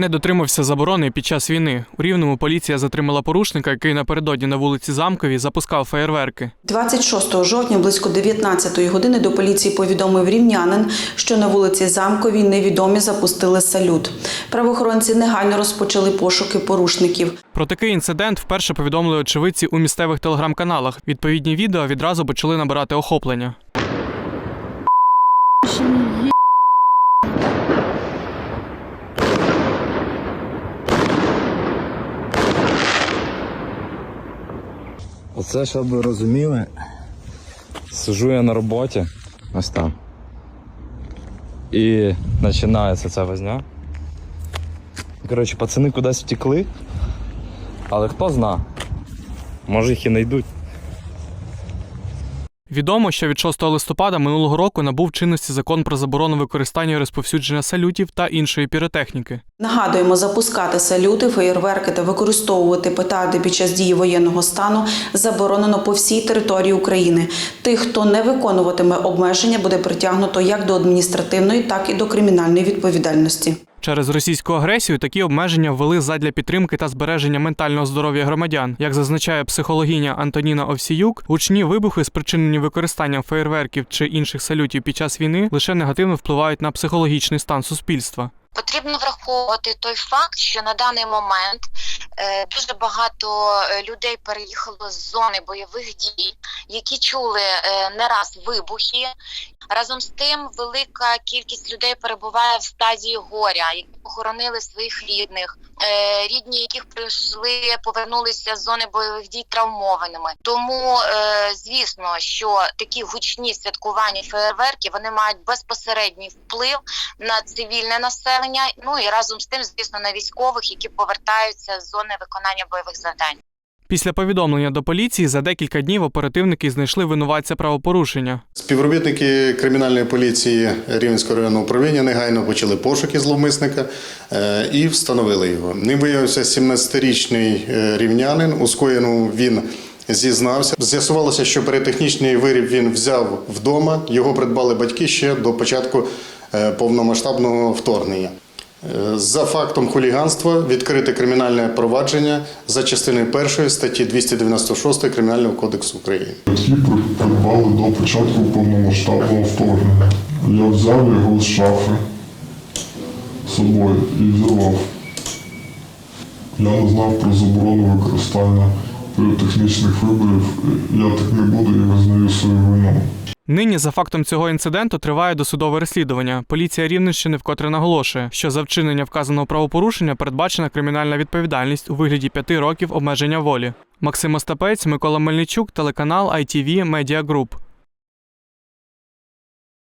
Не дотримався заборони під час війни. У рівному поліція затримала порушника, який напередодні на вулиці Замковій запускав феєрверки. 26 жовтня близько 19 години до поліції повідомив рівнянин, що на вулиці Замковій невідомі запустили салют. Правоохоронці негайно розпочали пошуки порушників. Про такий інцидент вперше повідомили очевидці у місцевих телеграм-каналах. Відповідні відео відразу почали набирати охоплення. Оце, щоб ви розуміли, сижу я на роботі, ось там. І починається ця возня. Коротше, пацани кудись втекли, але хто зна, може їх і знайдуть. Відомо, що від 6 листопада минулого року набув чинності закон про заборону використання і розповсюдження салютів та іншої піротехніки. Нагадуємо, запускати салюти, феєрверки та використовувати петарди під час дії воєнного стану заборонено по всій території України. Тих, хто не виконуватиме обмеження, буде притягнуто як до адміністративної, так і до кримінальної відповідальності. Через російську агресію такі обмеження ввели задля підтримки та збереження ментального здоров'я громадян. Як зазначає психологиня Антоніна Овсіюк, гучні вибухи, спричинені використанням феєрверків чи інших салютів під час війни, лише негативно впливають на психологічний стан суспільства. Потрібно враховувати той факт, що на даний момент дуже багато е, людей переїхало з зони бойових дій, які чули е, не раз вибухи. Разом з тим, велика кількість людей перебуває в стадії горя, похоронили своїх рідних, е, рідні, яких прийшли, повернулися з зони бойових дій травмованими. Тому, е, звісно, що такі гучні святкування фейерверки вони мають безпосередній вплив на цивільне населення. Ну і разом з тим, звісно, на військових, які повертаються з зони виконання бойових завдань. Після повідомлення до поліції за декілька днів оперативники знайшли винуватця правопорушення. Співробітники кримінальної поліції Рівненського районного управління негайно почали пошуки зловмисника е, і встановили його. Ним виявився 17-річний е, рівнянин. У скоєному він зізнався. З'ясувалося, що піротехнічний виріб він взяв вдома. Його придбали батьки ще до початку е, повномасштабного вторгнення. За фактом хуліганства відкрите кримінальне провадження за частиною першої статті 296 Кримінального кодексу України. Батьки придбали до початку повномасштабного вторгнення. Я взяв його з шафи собою і взірвав. Я не знав про заборону використання піротехнічних виборів. Я так не буду і визнаю свою. Нині за фактом цього інциденту триває досудове розслідування. Поліція Рівненщини вкотре наголошує, що за вчинення вказаного правопорушення передбачена кримінальна відповідальність у вигляді п'яти років обмеження волі. Максим Остапець, Микола Мельничук, телеканал ITV Media Group.